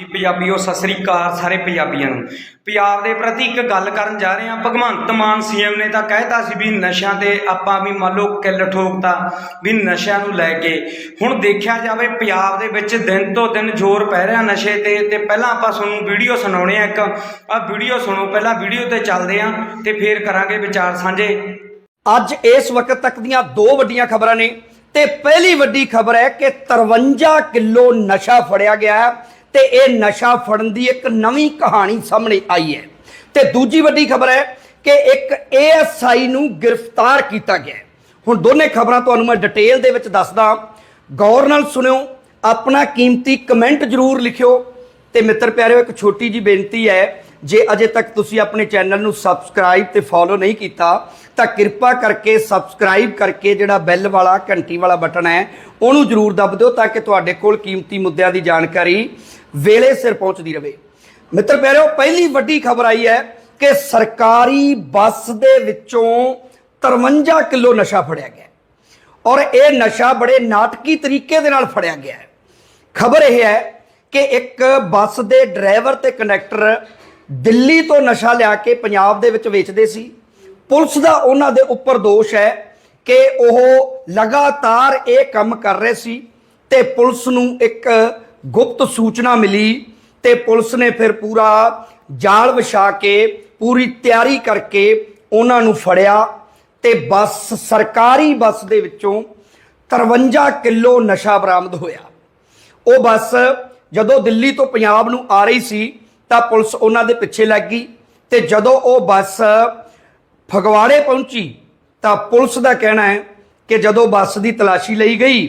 ਜੀ ਪੰਜਾਬੀਓ ਸਤਿ ਸ੍ਰੀ ਅਕਾਲ ਸਾਰੇ ਪੰਜਾਬੀਆਂ ਨੂੰ। ਪੰਜਾਬ ਦੇ ਪ੍ਰਤੀ ਇੱਕ ਗੱਲ ਕਰਨ ਜਾ ਰਹੇ ਹਾਂ, ਭਗਵੰਤ ਮਾਨ ਸੀਐਮ ਨੇ ਤਾਂ ਕਹਿਤਾ ਸੀ ਵੀ ਨਸ਼ਿਆਂ ਤੇ ਆਪਾਂ ਵੀ ਮੰਨ ਲਓ ਕਿੱਲ ਠੋਕਤਾ, ਵੀ ਨਸ਼ਿਆਂ ਨੂੰ ਲੈ ਕੇ। ਹੁਣ ਦੇਖਿਆ ਜਾਵੇ, ਪੰਜਾਬ ਦੇ ਵਿੱਚ ਦਿਨ ਤੋਂ ਦਿਨ ਜ਼ੋਰ ਪੈ ਰਿਹਾ ਨਸ਼ੇ ਤੇ ਤੇ ਪਹਿਲਾਂ ਆਪਾਂ ਤੁਹਾਨੂੰ ਵੀਡੀਓ ਸੁਣਾਉਣੇ ਆ ਇੱਕ। ਆ ਵੀਡੀਓ ਸੁਣੋ, ਪਹਿਲਾਂ ਵੀਡੀਓ ਤੇ ਚੱਲਦੇ ਆ ਤੇ ਫੇਰ ਕਰਾਂਗੇ ਵਿਚਾਰ ਸਾਂਝੇ। ਅੱਜ ਇਸ ਵਕਤ ਤੱਕ ਦੀਆਂ ਦੋ ਵੱਡੀਆਂ ਖਬਰਾਂ ਨੇ, ਤੇ ਪਹਿਲੀ ਵੱਡੀ ਖਬਰ ਹੈ ਕਿ 53 ਕਿਲੋ ਨਸ਼ਾ ਫੜਿਆ ਗਿਆ ਹੈ। ਤੇ ਇਹ ਨਸ਼ਾ ਫੜਨ ਦੀ ਇੱਕ ਨਵੀਂ ਕਹਾਣੀ ਸਾਹਮਣੇ ਆਈ ਹੈ। ਤੇ ਦੂਜੀ ਵੱਡੀ ਖਬਰ ਹੈ ਕਿ ਇੱਕ ਏਐਸਆਈ ਨੂੰ ਗ੍ਰਿਫਤਾਰ ਕੀਤਾ ਗਿਆ ਹੁਣ ਦੋਨੇ ਖਬਰਾਂ ਤੁਹਾਨੂੰ ਮੈਂ ਡਿਟੇਲ ਦੇ ਵਿੱਚ ਦੱਸਦਾ ਗੌਰ ਨਾਲ ਸੁਣਿਓ, ਆਪਣਾ ਕੀਮਤੀ ਕਮੈਂਟ ਜ਼ਰੂਰ ਲਿਖਿਓ। ਤੇ ਮਿੱਤਰ ਪਿਆਰਿਓ, ਇੱਕ ਛੋਟੀ ਜੀ ਬੇਨਤੀ ਹੈ, ਜੇ ਅਜੇ ਤੱਕ ਤੁਸੀਂ ਆਪਣੇ ਚੈਨਲ ਨੂੰ ਸਬਸਕ੍ਰਾਈਬ ਤੇ ਫੋਲੋ ਨਹੀਂ ਕੀਤਾ ਤਾਂ ਕਿਰਪਾ ਕਰਕੇ ਸਬਸਕ੍ਰਾਈਬ ਕਰਕੇ ਜਿਹੜਾ ਬੈਲ ਵਾਲਾ, ਘੰਟੀ ਵਾਲਾ ਬਟਨ ਹੈ, ਉਹਨੂੰ ਜ਼ਰੂਰ ਦਬ ਦਿਓ ਤਾਂ ਕਿ ਤੁਹਾਡੇ ਕੋਲ ਕੀਮਤੀ ਮੁੱਦਿਆਂ ਦੀ ਜਾਣਕਾਰੀ ਵੇਲੇ ਸਿਰ ਪਹੁੰਚਦੀ ਰਹੇ ਮਿੱਤਰ ਪਿਆਰਿਓ, ਪਹਿਲੀ ਵੱਡੀ ਖਬਰ ਆਈ ਹੈ ਕਿ ਸਰਕਾਰੀ ਬੱਸ ਦੇ ਵਿੱਚੋਂ 53 ਕਿਲੋ ਨਸ਼ਾ ਫੜਿਆ ਗਿਆ ਔਰ ਇਹ ਨਸ਼ਾ ਬੜੇ ਨਾਟਕੀ ਤਰੀਕੇ ਦੇ ਨਾਲ ਫੜਿਆ ਗਿਆ ਹੈ। ਖਬਰ ਇਹ ਹੈ ਕਿ ਇੱਕ ਬੱਸ ਦੇ ਡਰਾਈਵਰ ਤੇ ਕੰਡਕਟਰ ਦਿੱਲੀ ਤੋਂ ਨਸ਼ਾ ਲਿਆ ਕੇ ਪੰਜਾਬ ਦੇ ਵਿੱਚ ਵੇਚਦੇ ਸੀ। ਪੁਲਿਸ ਦਾ ਉਹਨਾਂ ਦੇ ਉੱਪਰ ਦੋਸ਼ ਹੈ ਕਿ ਉਹ ਲਗਾਤਾਰ ਇਹ ਕੰਮ ਕਰ ਰਹੇ ਸੀ ਤੇ ਪੁਲਿਸ ਨੂੰ ਇੱਕ ਗੁਪਤ ਸੂਚਨਾ ਮਿਲੀ ਤੇ ਪੁਲਿਸ ਨੇ ਫਿਰ ਪੂਰਾ ਜਾਲ ਵਿਛਾ ਕੇ, ਪੂਰੀ ਤਿਆਰੀ ਕਰਕੇ ਉਹਨਾਂ ਨੂੰ ਫੜਿਆ ਤੇ ਬੱਸ, ਸਰਕਾਰੀ ਬੱਸ ਦੇ ਵਿੱਚੋਂ 53 ਕਿਲੋ ਨਸ਼ਾ ਬਰਾਮਦ ਹੋਇਆ। ਉਹ ਬੱਸ ਜਦੋਂ ਦਿੱਲੀ ਤੋਂ ਪੰਜਾਬ ਨੂੰ ਆ ਰਹੀ ਸੀ ਤਾਂ ਪੁਲਿਸ ਉਹਨਾਂ ਦੇ ਪਿੱਛੇ ਲੱਗ ਗਈ ਤੇ ਜਦੋਂ ਉਹ ਬੱਸ ਫਗਵਾੜੇ ਪਹੁੰਚੀ ਤਾਂ ਪੁਲਿਸ ਦਾ ਕਹਿਣਾ ਹੈ ਕਿ ਜਦੋਂ ਬੱਸ ਦੀ ਤਲਾਸ਼ੀ ਲਈ ਗਈ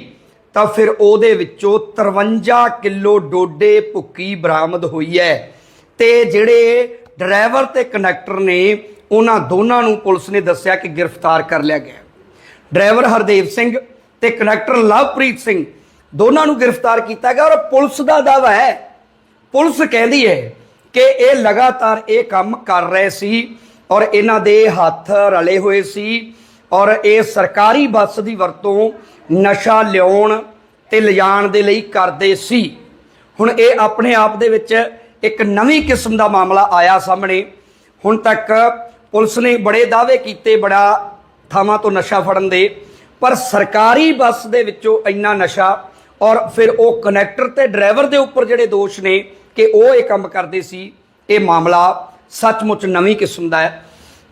ਤਾਂ ਫਿਰ ਉਹਦੇ ਵਿੱਚੋਂ 53 ਕਿਲੋ ਡੋਡੇ ਭੁੱਕੀ ਬਰਾਮਦ ਹੋਈ ਹੈ ਤੇ ਜਿਹੜੇ ਡਰਾਈਵਰ ਤੇ ਕੰਡਕਟਰ ਨੇ ਉਹਨਾਂ ਦੋਨਾਂ ਨੂੰ ਪੁਲਿਸ ਨੇ ਦੱਸਿਆ ਕਿ ਗ੍ਰਿਫਤਾਰ ਕਰ ਲਿਆ ਗਿਆ। ਡਰਾਈਵਰ ਹਰਦੇਵ ਸਿੰਘ ਤੇ ਕੰਡਕਟਰ ਲਵਪ੍ਰੀਤ ਸਿੰਘ ਦੋਨਾਂ ਨੂੰ ਗ੍ਰਿਫਤਾਰ ਕੀਤਾ ਗਿਆ ਔਰ ਪੁਲਿਸ ਦਾ ਦਾਅਵਾ ਹੈ। ਪੁਲਿਸ ਕਹਿੰਦੀ ਹੈ ਕਿ ਇਹ ਲਗਾਤਾਰ ਇਹ ਕੰਮ ਕਰ ਰਹੇ ਸੀ ਔਰ ਇਹਨਾਂ ਦੇ ਹੱਥ ਰਲੇ ਹੋਏ ਸੀ ਔਰ ਇਹ ਸਰਕਾਰੀ ਬੱਸ ਦੀ ਵਰਤੋਂ ਨਸ਼ਾ ਲਿਆਉਣ ਤੇ ਲਿਜਾਣ ਦੇ ਲਈ ਕਰਦੇ ਸੀ। ਹੁਣ ਇਹ ਆਪਣੇ ਆਪ ਦੇ ਵਿੱਚ ਇੱਕ ਨਵੀਂ ਕਿਸਮ ਦਾ ਮਾਮਲਾ ਆਇਆ ਸਾਹਮਣੇ। ਹੁਣ ਤੱਕ ਪੁਲਿਸ ਨੇ ਬੜੇ ਦਾਅਵੇ ਕੀਤੇ ਬੜਾ ਥਾਵਾਂ ਤੋਂ ਨਸ਼ਾ ਫੜਨ ਦੇ, ਪਰ ਸਰਕਾਰੀ ਬੱਸ ਦੇ ਵਿੱਚੋਂ ਇੰਨਾ ਨਸ਼ਾ ਔਰ ਫਿਰ ਉਹ ਕਨੈਕਟਰ ਤੇ ਡਰਾਈਵਰ ਦੇ ਉੱਪਰ ਜਿਹੜੇ ਦੋਸ਼ ਨੇ ਕਿ ਉਹ ਇਹ ਕੰਮ ਕਰਦੇ ਸੀ, ਇਹ ਮਾਮਲਾ ਸੱਚਮੁੱਚ ਨਵੀਂ ਕਿਸਮ ਦਾ ਹੈ।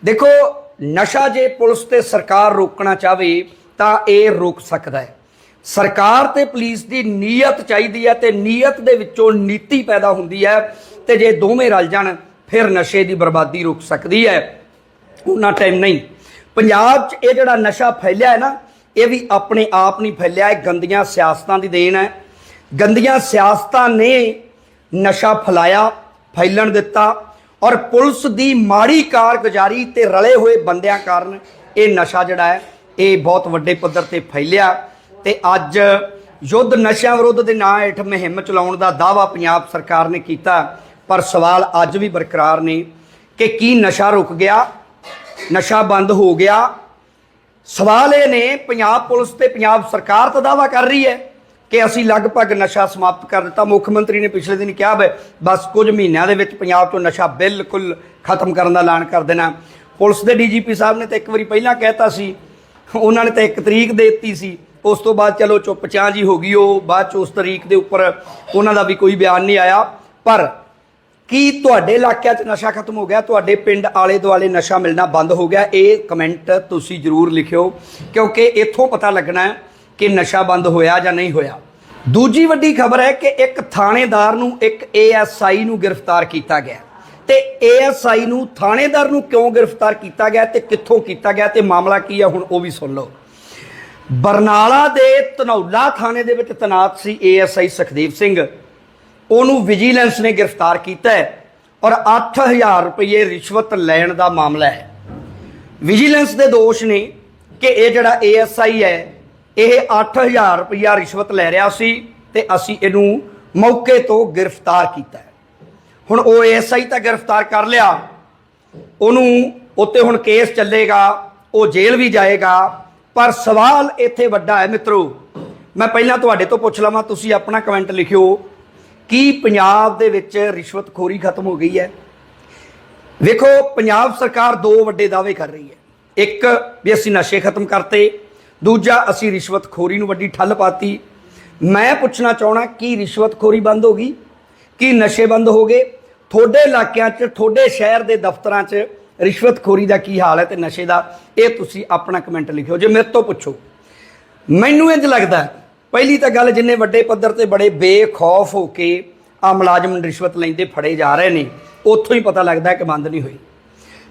ਦੇਖੋ, ਨਸ਼ਾ ਜੇ ਪੁਲਿਸ ਤੇ ਸਰਕਾਰ ਰੋਕਣਾ ਚਾਹਵੇ, ਤਾਂ ਇਹ ਰੋਕ ਸਕਦਾ ਹੈ। ਸਰਕਾਰ ਤੇ ਪੁਲਿਸ ਦੀ ਨੀਅਤ ਚਾਹੀਦੀ ਹੈ ਤੇ ਨੀਅਤ ਦੇ ਵਿੱਚੋਂ ਨੀਤੀ ਪੈਦਾ ਹੁੰਦੀ ਹੈ ਤੇ ਜੇ ਦੋਵੇਂ ਰਲ ਜਾਣ, ਫਿਰ ਨਸ਼ੇ ਦੀ ਬਰਬਾਦੀ ਰੁਕ ਸਕਦੀ ਹੈ। ਉਹਨਾਂ ਟਾਈਮ ਨਹੀਂ। ਪੰਜਾਬ 'ਚ ਇਹ ਜਿਹੜਾ ਨਸ਼ਾ ਫੈਲਿਆ ਹੈ ਨਾ, ਇਹ ਵੀ ਆਪਣੇ ਆਪ ਨਹੀਂ ਫੈਲਿਆ, ਇਹ ਗੰਦੀਆਂ ਸਿਆਸਤਾਂ ਦੀ ਦੇਣ ਹੈ। ਗੰਦੀਆਂ ਸਿਆਸਤਾਂ ਨੇ ਨਸ਼ਾ ਫੈਲਾਇਆ, ਫੈਲਣ ਦਿੱਤਾ ਔਰ ਪੁਲਿਸ ਦੀ ਮਾੜੀ ਕਾਰਗੁਜ਼ਾਰੀ ਤੇ ਰਲੇ ਹੋਏ ਬੰਦਿਆਂ ਕਾਰਨ ਇਹ ਨਸ਼ਾ ਜਿਹੜਾ ਹੈ, ਇਹ ਬਹੁਤ ਵੱਡੇ ਪੱਧਰ ਤੇ ਫੈਲਿਆ ਤੇ ਅੱਜ ਯੁੱਧ ਨਸ਼ਿਆਂ ਵਿਰੁੱਧ ਦੇ ਨਾਂ ਹੇਠ ਮੁਹਿੰਮ ਚਲਾਉਣ ਦਾ ਦਾਅਵਾ ਪੰਜਾਬ ਸਰਕਾਰ ਨੇ ਕੀਤਾ। ਪਰ ਸਵਾਲ ਅੱਜ ਵੀ ਬਰਕਰਾਰ ਨੇ ਕਿ ਕੀ ਨਸ਼ਾ ਰੁਕ ਗਿਆ, ਨਸ਼ਾ ਬੰਦ ਹੋ ਗਿਆ? ਸਵਾਲ ਇਹ ਨੇ, ਪੰਜਾਬ ਪੁਲਿਸ ਤੇ ਪੰਜਾਬ ਸਰਕਾਰ ਤਾਂ ਦਾਵਾ ਕਰ ਰਹੀ ਹੈ। ਕਿ ਅਸੀਂ ਲਗਭਗ ਨਸ਼ਾ ਸਮਾਪਤ ਕਰ ਦਿੱਤਾ। ਮੁੱਖ ਮੰਤਰੀ ਨੇ ਪਿਛਲੇ ਦਿਨ ਕਿਹਾ ਬ- ਬਸ ਕੁਝ ਮਹੀਨਿਆਂ ਦੇ ਵਿੱਚ ਪੰਜਾਬ ਤੋਂ ਨਸ਼ਾ ਬਿਲਕੁਲ ਖਤਮ ਕਰਨ ਦਾ ਐਲਾਨ ਕਰ ਦੇਣਾ। ਪੁਲਿਸ ਦੇ ਡੀਜੀਪੀ ਸਾਹਿਬ ਨੇ ਤਾਂ ਇੱਕ ਵਾਰੀ ਪਹਿਲਾਂ ਕਹਿਤਾ ਸੀ, ਉਹਨਾਂ ਨੇ ਤਾਂ ਇੱਕ ਤਰੀਕ ਦੇ ਦਿੱਤੀ ਸੀ। ਉਸ ਤੋਂ ਬਾਅਦ ਚਲੋ ਚੁੱਪ ਚਾਂ ਜੀ ਹੋ ਗਈ ਉਹ, ਬਾਅਦ ਚ ਉਸ ਤਰੀਕ ਦੇ ਉੱਪਰ ਉਹਨਾਂ ਦਾ ਵੀ ਕੋਈ ਬਿਆਨ ਨਹੀਂ ਆਇਆ। ਪਰ ਕੀ ਤੁਹਾਡੇ ਇਲਾਕਿਆਂ 'ਚ ਨਸ਼ਾ ਖਤਮ ਹੋ ਗਿਆ? ਤੁਹਾਡੇ ਪਿੰਡ ਆਲੇ ਦੁਆਲੇ ਨਸ਼ਾ ਮਿਲਣਾ ਬੰਦ ਹੋ ਗਿਆ? ਇਹ ਕਮੈਂਟ ਤੁਸੀਂ ਜਰੂਰ ਲਿਖਿਓ, ਕਿਉਂਕਿ ਇੱਥੋਂ ਪਤਾ ਲੱਗਣਾ ਹੈ ਕਿ ਨਸ਼ਾ ਬੰਦ ਹੋਇਆ ਜਾਂ ਨਹੀਂ ਹੋਇਆ। ਦੂਜੀ ਵੱਡੀ ਖਬਰ ਹੈ ਕਿ ਇੱਕ ਥਾਣੇਦਾਰ ਨੂੰ ਇੱਕ ਏਐਸਆਈ ਨੂੰ ਗ੍ਰਿਫਤਾਰ ਕੀਤਾ ਗਿਆ। ਤੇ ਏਐਸਆਈ ਨੂੰ ਥਾਣੇਦਾਰ ਨੂੰ ਕਿਉਂ ਗ੍ਰਿਫਤਾਰ ਕੀਤਾ ਗਿਆ ਤੇ ਕਿੱਥੋਂ ਕੀਤਾ ਗਿਆ ਤੇ ਮਾਮਲਾ ਕੀ ਹੈ ਹੁਣ ਉਹ ਵੀ ਸੁਣ ਲਓ। ਬਰਨਾਲਾ ਦੇ ਧਨੌਲਾ ਥਾਣੇ ਦੇ ਵਿੱਚ ਤੈਨਾਤ ਸੀ ਏਐਸਆਈ ਸੁਖਦੇਵ ਸਿੰਘ। ਉਹਨੂੰ ਵਿਜੀਲੈਂਸ ਨੇ ਗ੍ਰਿਫਤਾਰ ਕੀਤਾ ਹੈ ਔਰ 8000 ਰੁਪਏ ਰਿਸ਼ਵਤ ਲੈਣ ਦਾ ਮਾਮਲਾ ਹੈ। ਵਿਜੀਲੈਂਸ ਦੇ ਦੋਸ਼ ਨੇ ਕਿ ਇਹ ਜਿਹੜਾ ਏਐਸਆਈ ਹੈ ਇਹ 8000 ਰੁਪਇਆ ਰਿਸ਼ਵਤ ਲੈ ਰਿਹਾ ਸੀ ਤੇ ਅਸੀਂ ਇਹਨੂੰ ਮੌਕੇ ਤੋਂ ਗ੍ਰਿਫਤਾਰ ਕੀਤਾ ਹੁਣ ਉਹ ਏਐਸਆਈ ਤਾਂ ਗ੍ਰਿਫਤਾਰ ਕਰ ਲਿਆ। ਉਹਨੂੰ ਉੱਤੇ ਹੁਣ ਕੇਸ ਚੱਲੇਗਾ, ਉਹ ਜੇਲ੍ਹ ਵੀ ਜਾਏਗਾ। ਪਰ ਸਵਾਲ ਇੱਥੇ ਵੱਡਾ ਹੈ ਮਿੱਤਰੋ, ਮੈਂ ਪਹਿਲਾਂ ਤੁਹਾਡੇ ਤੋਂ ਪੁੱਛ ਲਵਾਂ, ਤੁਸੀਂ ਆਪਣਾ ਕਮੈਂਟ ਲਿਖਿਓ, ਕੀ ਪੰਜਾਬ ਦੇ ਵਿੱਚ ਰਿਸ਼ਵਤਖੋਰੀ ਖਤਮ ਹੋ ਗਈ ਹੈ? ਵੇਖੋ, ਪੰਜਾਬ ਸਰਕਾਰ ਦੋ ਵੱਡੇ ਦਾਅਵੇ ਕਰ ਰਹੀ ਹੈ। ਇੱਕ ਵੀ ਅਸੀਂ ਨਸ਼ੇ ਖਤਮ ਕਰਤੇ ਦੂਜਾ, ਅਸੀਂ ਰਿਸ਼ਵਤਖੋਰੀ ਨੂੰ ਵੱਡੀ ਠੱਲ ਪਾਤੀ। ਮੈਂ ਪੁੱਛਣਾ ਚਾਹਣਾ, ਕੀ ਰਿਸ਼ਵਤਖੋਰੀ ਬੰਦ ਹੋ ਗਈ? ਕੀ ਨਸ਼ੇ ਬੰਦ ਹੋ ਗਏ? ਤੁਹਾਡੇ ਇਲਾਕਿਆਂ 'ਚ, ਤੁਹਾਡੇ ਸ਼ਹਿਰ ਦੇ ਦਫ਼ਤਰਾਂ 'ਚ ਰਿਸ਼ਵਤਖੋਰੀ ਦਾ ਕੀ ਹਾਲ ਹੈ ਤੇ ਨਸ਼ੇ ਦਾ? ਇਹ ਤੁਸੀਂ ਆਪਣਾ ਕਮੈਂਟ ਲਿਖਿਓ, ਜੇ ਮੇਰੇ ਤੋਂ ਪੁੱਛੋ। ਮੈਨੂੰ ਇੰਜ ਲੱਗਦਾ ਪਹਿਲੀ ਤਾਂ ਗੱਲ ਜਿੰਨੇ ਵੱਡੇ ਪੱਧਰ ਤੇ ਬੜੇ ਬੇਖੌਫ ਹੋ ਕੇ ਆ ਮੁਲਾਜ਼ਮ ਰਿਸ਼ਵਤ ਲੈਂਦੇ ਫੜੇ ਜਾ ਰਹੇ ਨੇ, ਉੱਥੋਂ ਹੀ ਪਤਾ ਲੱਗਦਾ ਕਿ ਬੰਦ ਨਹੀਂ ਹੋਈ।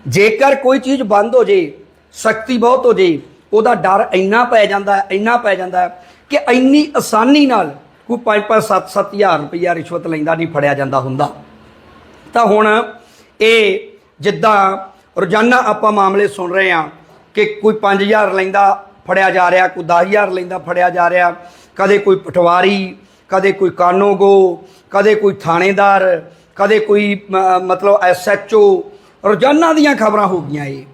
ਜੇਕਰ ਕੋਈ ਚੀਜ਼ ਬੰਦ ਹੋ ਜੇ, ਸਖਤੀ ਬਹੁਤ ਹੋ ਜੇ ਉਹਦਾ ਡਰ ਇੰਨਾ ਪੈ ਜਾਂਦਾ, ਇੰਨਾ ਪੈ ਜਾਂਦਾ ਕਿ ਇੰਨੀ ਆਸਾਨੀ ਨਾਲ ਕੋਈ 5-5 7-7 ਹਜ਼ਾਰ ਰੁਪਈਆ ਰਿਸ਼ਵਤ ਲੈਂਦਾ ਨਹੀਂ, ਫੜਿਆ ਜਾਂਦਾ ਹੁੰਦਾ। ਤਾਂ ਹੁਣ ਇਹ ਜਿੱਦਾਂ ਰੋਜ਼ਾਨਾ ਆਪਾਂ ਮਾਮਲੇ ਸੁਣ ਰਹੇ ਹਾਂ ਕਿ ਕੋਈ 5000 ਲੈਂਦਾ, ਫੜਿਆ ਜਾ ਰਿਹਾ, ਕੋਈ 10000 ਲੈਂਦਾ, ਫੜਿਆ ਜਾ ਰਿਹਾ, ਕਦੇ ਕੋਈ ਪਟਵਾਰੀ, ਕਦੇ ਕੋਈ ਕਾਨੋਗੋ, ਕਦੇ ਕੋਈ ਥਾਣੇਦਾਰ, ਕਦੇ ਕੋਈ ਮ- ਮਤਲਬ ਐਸਐਚਓ ਰੋਜ਼ਾਨਾ ਦੀਆਂ ਖਬਰਾਂ ਹੋ ਗਈਆਂ ਇਹ।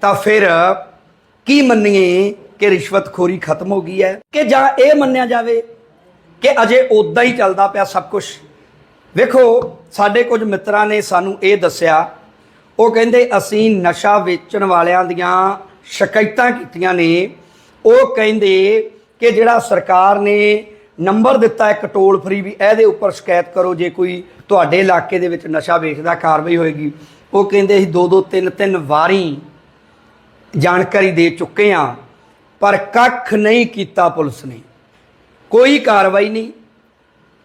ਤਾਂ ਫਿਰ ਕੀ ਮੰਨੀਏ ਕਿ ਰਿਸ਼ਵਤਖੋਰੀ ਖਤਮ ਹੋ ਗਈ ਹੈ? ਕਿ ਜਾਂ ਇਹ ਮੰਨਿਆ ਜਾਵੇ ਕਿ ਅਜੇ ਉਦਾਂ ਹੀ ਚੱਲਦਾ ਪਿਆ ਸਭ ਕੁਝ ਵੇਖੋ, ਸਾਡੇ ਕੁਝ ਮਿੱਤਰਾਂ ਨੇ ਸਾਨੂੰ ਇਹ ਦੱਸਿਆ, ਉਹ ਕਹਿੰਦੇ ਅਸੀਂ ਨਸ਼ਾ ਵੇਚਣ ਵਾਲਿਆਂ ਦੀਆਂ ਸ਼ਿਕਾਇਤਾਂ ਕੀਤੀਆਂ ਨੇ। ਉਹ ਕਹਿੰਦੇ ਕਿ ਜਿਹੜਾ ਸਰਕਾਰ ਨੇ ਨੰਬਰ ਦਿੱਤਾ ਇੱਕ ਟੋਲ ਫਰੀ ਵੀ ਇਹਦੇ ਉੱਪਰ ਸ਼ਿਕਾਇਤ ਕਰੋ, ਜੇ ਕੋਈ ਤੁਹਾਡੇ ਇਲਾਕੇ ਦੇ ਵਿੱਚ ਨਸ਼ਾ ਵੇਚਦਾ ਕਾਰਵਾਈ ਹੋਏਗੀ। ਉਹ ਕਹਿੰਦੇ ਅਸੀਂ ਦੋ ਦੋ ਤਿੰਨ ਤਿੰਨ ਵਾਰੀ ਜਾਣਕਾਰੀ ਦੇ ਚੁੱਕੇ ਹਾਂ, ਪਰ ਕੱਖ ਨਹੀਂ ਕੀਤਾ ਪੁਲਿਸ ਨੇ। ਕੋਈ ਕਾਰਵਾਈ ਨਹੀਂ,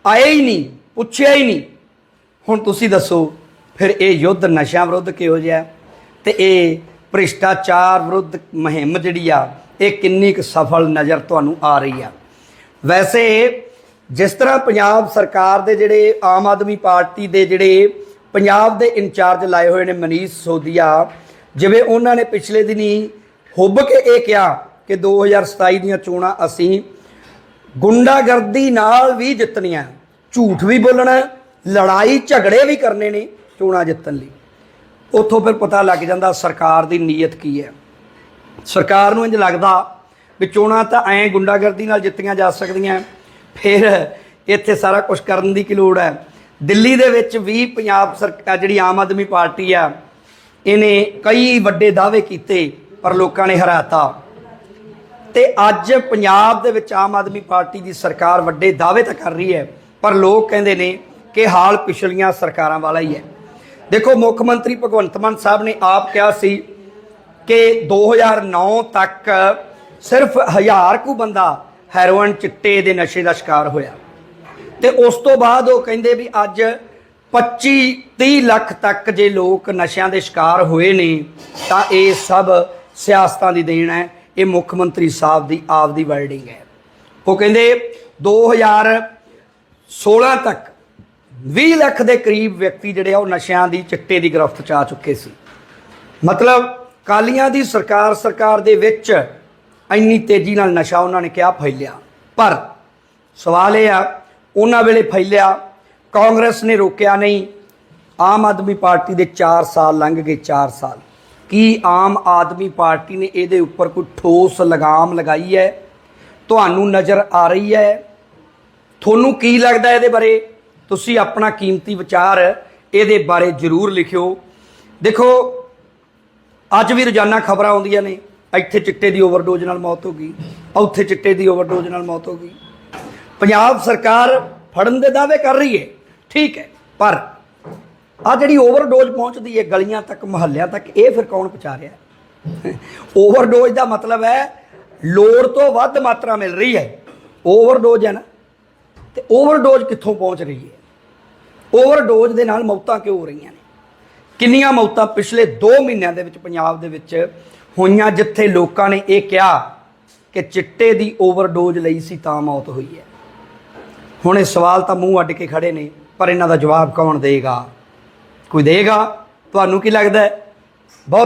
ਆਏ ਹੀ ਨਹੀਂ, ਪੁੱਛਿਆ ਹੀ ਨਹੀਂ। ਹੁਣ ਤੁਸੀਂ ਦੱਸੋ, ਫਿਰ ਇਹ ਯੁੱਧ ਨਸ਼ਿਆਂ ਵਿਰੁੱਧ ਕਿਹੋ ਜਿਹਾ ਤੇ ਇਹ ਭ੍ਰਿਸ਼ਟਾਚਾਰ ਵਿਰੁੱਧ ਮੁਹਿੰਮ ਜਿਹੜੀ ਆ, ਇਹ ਕਿੰਨੀ ਕੁ ਸਫਲ ਨਜ਼ਰ ਤੁਹਾਨੂੰ ਆ ਰਹੀ ਆ? ਵੈਸੇ, ਜਿਸ ਤਰ੍ਹਾਂ ਪੰਜਾਬ ਸਰਕਾਰ ਦੇ ਜਿਹੜੇ ਆਮ ਆਦਮੀ ਪਾਰਟੀ ਦੇ ਜਿਹੜੇ ਪੰਜਾਬ ਦੇ ਇੰਚਾਰਜ ਲਾਏ ਹੋਏ ਨੇ ਮਨੀਸ਼ ਸੋਦੀਆ ਜਿਵੇਂ ਉਹਨਾਂ ਨੇ ਪਿਛਲੇ ਦਿਨੀ ਹੁੱਬ ਕੇ ਇਹ ਕਿਹਾ ਕਿ 2027 ਦੀਆਂ ਚੋਣਾਂ ਅਸੀਂ ਗੁੰਡਾਗਰਦੀ ਨਾਲ ਵੀ ਜਿੱਤਣੀਆਂ ਝੂਠ ਵੀ ਬੋਲਣਾ ਲੜਾਈ ਝਗੜੇ ਵੀ ਕਰਨੇ ਨੇ ਚੋਣਾਂ ਜਿੱਤਣ ਲਈ। ਉੱਥੋਂ ਫਿਰ ਪਤਾ ਲੱਗ ਜਾਂਦਾ ਸਰਕਾਰ ਦੀ ਨੀਅਤ ਕੀ ਹੈ। ਸਰਕਾਰ ਨੂੰ ਇੰਜ ਲੱਗਦਾ ਵੀ ਚੋਣਾਂ ਤਾਂ ਐਂ ਗੁੰਡਾਗਰਦੀ ਨਾਲ ਜਿੱਤੀਆਂ ਜਾ ਸਕਦੀਆਂ ਫਿਰ ਇੱਥੇ ਸਾਰਾ ਕੁਝ ਕਰਨ ਦੀ ਕੀ ਲੋੜ ਹੈ। ਦਿੱਲੀ ਦੇ ਵਿੱਚ ਵੀ ਪੰਜਾਬ ਸਰਕਾਰ ਜਿਹੜੀ ਆਮ ਆਦਮੀ ਪਾਰਟੀ ਆ ਇਹਨੇ ਕਈ ਵੱਡੇ ਦਾਅਵੇ ਕੀਤੇ, ਪਰ ਲੋਕਾਂ ਨੇ ਹਰਾਤਾ। ਤੇ ਅੱਜ ਪੰਜਾਬ ਦੇ ਵਿੱਚ ਆਮ ਆਦਮੀ ਪਾਰਟੀ ਦੀ ਸਰਕਾਰ ਵੱਡੇ ਦਾਅਵੇ ਤਾਂ ਕਰ ਰਹੀ ਹੈ, ਪਰ ਲੋਕ ਕਹਿੰਦੇ ਨੇ ਕਿ ਹਾਲ ਪਿਛਲੀਆਂ ਸਰਕਾਰਾਂ ਵਾਲਾ ਹੀ ਹੈ। ਦੇਖੋ, ਮੁੱਖ ਮੰਤਰੀ ਭਗਵੰਤ ਮਾਨ ਸਾਹਿਬ ਨੇ ਆਪ ਕਿਹਾ ਸੀ ਕਿ 2009 ਤੱਕ ਸਿਰਫ ਹਜ਼ਾਰ ਕੁ ਬੰਦਾ ਹੈਰੋਇਨ ਚਿੱਟੇ ਦੇ ਨਸ਼ੇ ਦਾ ਸ਼ਿਕਾਰ ਹੋਇਆ। ਤੇ ਉਸ ਤੋਂ ਬਾਅਦ ਉਹ ਕਹਿੰਦੇ ਵੀ ਅੱਜ 25 30 ਲੱਖ ਤੱਕ ਜੇ ਲੋਕ ਨਸ਼ਿਆਂ ਦੇ ਸ਼ਿਕਾਰ ਹੋਏ ਨੇ, ਤਾਂ ਇਹ ਸਭ ਸਿਆਸਤਾਂ ਦੀ ਦੇਣ ਹੈ। ਇਹ ਮੁੱਖ ਮੰਤਰੀ ਸਾਹਿਬ ਦੀ ਆਪ ਦੀ ਵਰਡਿੰਗ ਹੈ। ਉਹ ਕਹਿੰਦੇ 2016 ਤੱਕ 20 ਲੱਖ ਦੇ ਕਰੀਬ ਵਿਅਕਤੀ ਜਿਹੜੇ ਆ, ਉਹ ਨਸ਼ਿਆਂ ਦੀ ਚਿੱਟੇ ਦੀ ਗ੍ਰਿਫਤ ਚ ਆ ਚੁੱਕੇ ਸੀ। ਮਤਲਬ ਕਾਲੀਆਂ ਦੀ ਸਰਕਾਰ ਸਰਕਾਰ ਦੇ ਵਿੱਚ ਇੰਨੀ ਤੇਜ਼ੀ ਨਾਲ ਨਸ਼ਾ ਉਹਨਾਂ ਨੇ ਕਿਹਾ, ਫੈਲਿਆ। ਪਰ ਸਵਾਲ ਇਹ ਆ, ਉਹਨਾਂ ਵੇਲੇ ਫੈਲਿਆ ਕਾਂਗਰਸ ਨੇ ਰੋਕਿਆ ਨਹੀਂ। ਆਮ ਆਦਮੀ ਪਾਰਟੀ ਦੇ 4 ਸਾਲ ਲੰਘ ਗਏ 4 ਸਾਲ। ਕੀ ਆਮ ਆਦਮੀ ਪਾਰਟੀ ਨੇ ਇਹਦੇ ਉੱਪਰ ਕੋਈ ਠੋਸ ਲਗਾਮ ਲਗਾਈ ਹੈ? ਤੁਹਾਨੂੰ ਨਜ਼ਰ ਆ ਰਹੀ ਹੈ? ਤੁਹਾਨੂੰ ਕੀ ਲੱਗਦਾ ਇਹਦੇ ਬਾਰੇ? ਤੁਸੀਂ ਆਪਣਾ ਕੀਮਤੀ ਵਿਚਾਰ ਇਹਦੇ ਬਾਰੇ ਜ਼ਰੂਰ ਲਿਖਿਓ। ਦੇਖੋ, ਅੱਜ ਵੀ ਰੋਜ਼ਾਨਾ ਖਬਰਾਂ ਆਉਂਦੀਆਂ ਨੇ, ਇੱਥੇ ਚਿੱਟੇ ਦੀ ਓਵਰਡੋਜ਼ ਨਾਲ ਮੌਤ ਹੋ ਗਈ, ਉੱਥੇ ਚਿੱਟੇ ਦੀ ਓਵਰਡੋਜ਼ ਨਾਲ ਮੌਤ ਹੋ ਗਈ। ਪੰਜਾਬ ਸਰਕਾਰ ਫੜਨ ਦੇ ਦਾਅਵੇ ਕਰ ਰਹੀ ਹੈ। ਠੀਕ ਹੈ। ਪਰ ਆ ਜਿਹੜੀ ਓਵਰਡੋਜ਼ ਪਹੁੰਚਦੀ ਹੈ ਗਲੀਆਂ ਤੱਕ, ਮੁਹੱਲਿਆਂ ਤੱਕ, ਇਹ ਫਿਰ ਕੌਣ ਪਹੁੰਚਾ ਰਿਹਾ ਓਵਰਡੋਜ਼ ਦਾ ਮਤਲਬ ਹੈ ਲੋੜ ਤੋਂ ਵੱਧ ਮਾਤਰਾ ਮਿਲ ਰਹੀ ਹੈ। ਓਵਰਡੋਜ਼ ਹੈ ਨਾ। ਤੇ ਓਵਰਡੋਜ਼ ਕਿੱਥੋਂ ਪਹੁੰਚ ਰਹੀ ਹੈ? ਓਵਰਡੋਜ਼ ਦੇ ਨਾਲ ਮੌਤਾਂ ਕਿਉਂ ਹੋ ਰਹੀਆਂ ਨੇ? ਕਿੰਨੀਆਂ ਮੌਤਾਂ ਪਿਛਲੇ 2 ਮਹੀਨਿਆਂ ਦੇ ਵਿੱਚ ਪੰਜਾਬ ਦੇ ਵਿੱਚ ਹੋਈਆਂ, ਜਿੱਥੇ ਲੋਕਾਂ ਨੇ ਇਹ ਕਿਹਾ ਕਿ ਚਿੱਟੇ ਦੀ ਓਵਰਡੋਜ਼ ਲਈ ਸੀ ਤਾਂ ਮੌਤ ਹੋਈ ਹੈ। ਹੁਣ ਇਹ ਸਵਾਲ ਤਾਂ ਮੂੰਹ ਅੱਡ ਕੇ ਖੜੇ ਨੇ। ਪਰ ਇਹਨਾਂ ਦਾ ਜਵਾਬ ਕੌਣ ਦੇਗਾ? ਕੋਈ ਦੇਗਾ? ਤੁਹਾਨੂੰ ਕੀ ਲੱਗਦਾ ਬਹੁਤ